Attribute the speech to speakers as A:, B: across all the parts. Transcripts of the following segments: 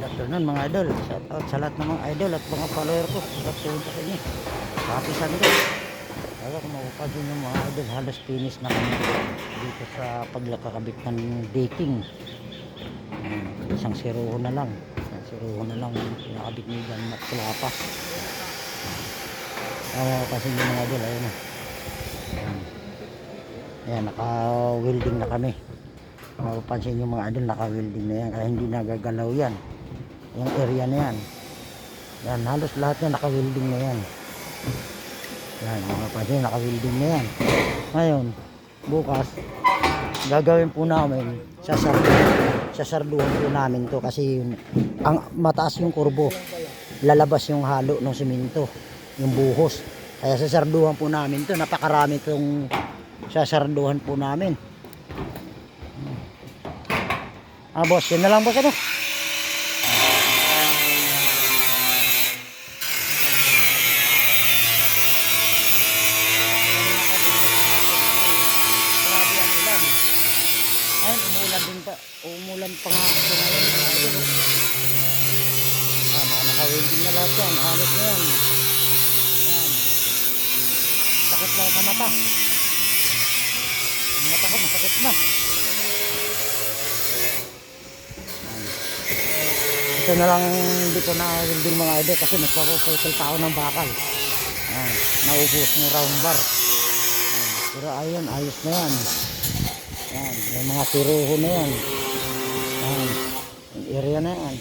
A: Good afternoon mga idol. Shout out sa lahat ng mga idol at mga follower ko. Good afternoon sa inyo. Happy Sunday. Kaya kung mapapansin nyo mga idol, halos finish na kami dito sa paglakakabit ng decking. Ayan, isang siruho na lang. Isang siruho na lang pinakabit ni Jan at Kulapas. Kaya mapapansin nyo mga idol, ayun na. Ayan. Ayan, naka-welding na kami. Mapapansin nyo mga idol, naka-welding na yan. Kaya hindi nagagalaw yan. Yung area na yan. Yan, halos lahat yan naka-welding na yan. Yan, mapapansin, naka-welding na yan. Ngayon, bukas, gagawin po namin, sasarduhan, sasarduhan po namin to kasi yun, ang mataas yung kurbo, lalabas yung halo ng simento, yung buhos. Kaya sasarduhan po namin to, napakarami tong sasarduhan po namin. Ah, boss, yun na lang boss ano? Grabe ang ulan. Ayun, umulan din pa. Umulan pa nga ako ngayon. mga idol, oh. Ah, mga naka-welding na lahat yan. Halos na yan. Sakit lang sa mata. Ang mata ko masakit na. Ito na lang hindi ko na welding mga idol kasi nagpapacycle pa ako ng bakal. Ayan, naubos ng round bar. Ayan, pero ayun, ayos na yan. Ayan, may mga siruho na yan. Ayan, yung area na yan.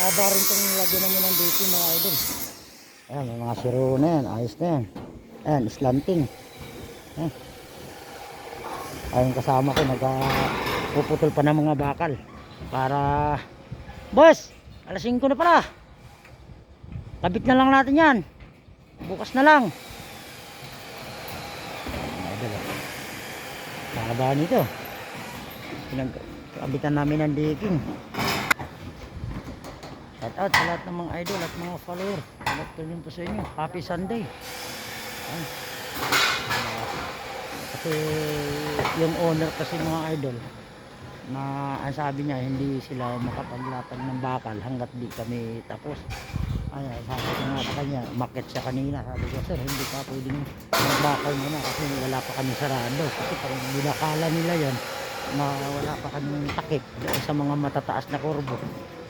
A: Haba rin itong nilagyan namin ng dito mga idol. Ayan, may mga siruho na yan, ayos na yan. Ayan, slanting. Ayan. Ayun kasama ko, nagpuputol pa ng mga bakal. Para, boss, alas 5 na pala. Kabit na lang natin yan. Bukas na lang. Idol, ah. Haba nito. Pinagkabitan namin ng digging. Shout out sa lahat ng mga idol at mga follower. Ko rin po sa inyo. Happy Sunday. Ayan. Kasi yung owner kasi mga idol na ang sabi niya hindi sila makapaglatag ng bakal hanggat di kami tapos ay sabi ko nga sa kanya market siya kanina sabi ko sir hindi ka pwedeng magbakal muna kasi wala pa kami sarado kasi parang binakala nila yan na wala pa kami takip sa mga matataas na kurbo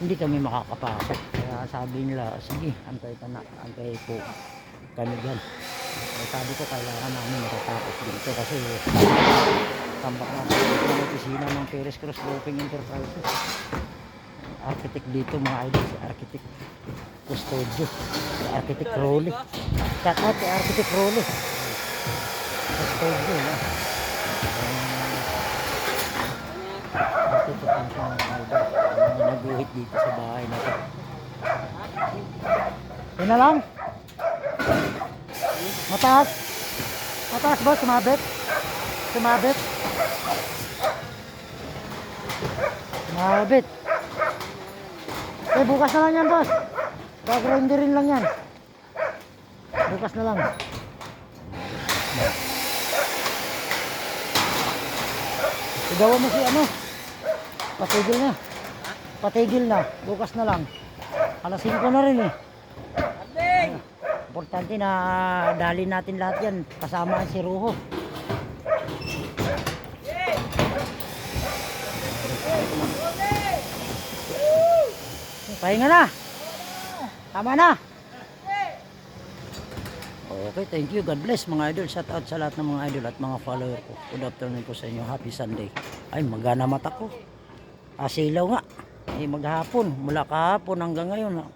A: hindi kami makakapasok. Kaya sabi nila sige antay ka na antay po kami dyan. Eh, sabi ko kailangan namin matatapos dito kasi tambak na ng opisina ng Perez Cross Roofing Enterprises. Architect dito mga idol si architect Custodio si architect Rolly. Out si architect Rolly. Custodio na architect ang siya mga idol naguhit dito sa bahay na to yun na lang Mataas. Mataas ba? Sumabit? Sumabit? Sumabit. Eh, bukas na lang yan, boss. Gagrinderin lang yan. Bukas na lang. Sigawan mo si ano? Patigil na. Patigil na. Bukas na lang. Alas 5 na rin eh. Importante na dali natin lahat yan. Kasama si Ruho. Pahinga na. Tama na. Okay, thank you. God bless mga idol. Shout out sa lahat ng mga idol at mga follower ko. Good afternoon po sa inyo. Happy Sunday. Ay, magana mata ko. Asilaw nga. Ay, maghapon. Mula kahapon hanggang ngayon. ha.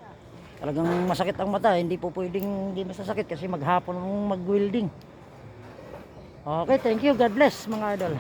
A: Talagang masakit ang mata. Hindi po pwedeng hindi masasakit kasi maghapon mag-welding. Okay, thank you. God bless mga idol.